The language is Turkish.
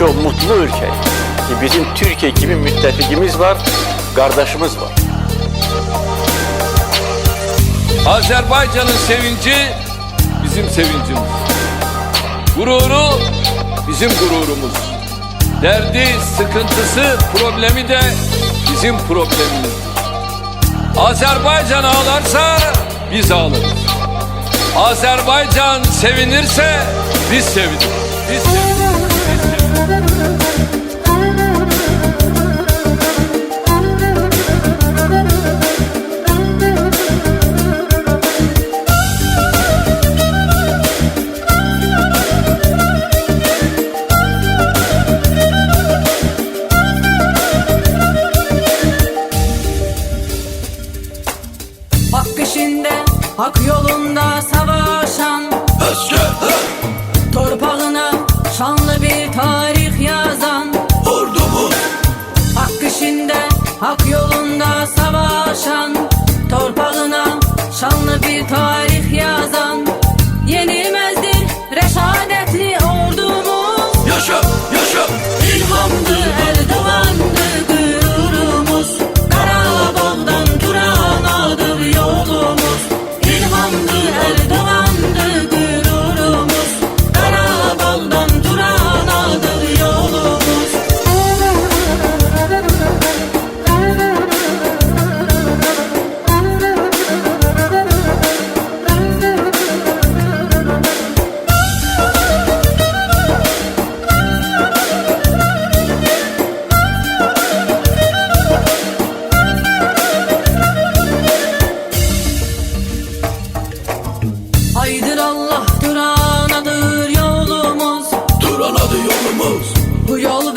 çok mutlu ülke. Bizim Türkiye gibi müttefikimiz var, kardeşimiz var. Azerbaycan'ın sevinci bizim sevincimiz. Gururu bizim gururumuz. Derdi, sıkıntısı, problemi de bizim problemimiz. Azerbaycan ağlarsa biz ağlarız. Azerbaycan sevinirse biz seviniriz. Biz seviniriz. Hak yolunda hak yolunda savaşan Torpağına şanlı bir tarih yazan Yenilmezdir Bu yol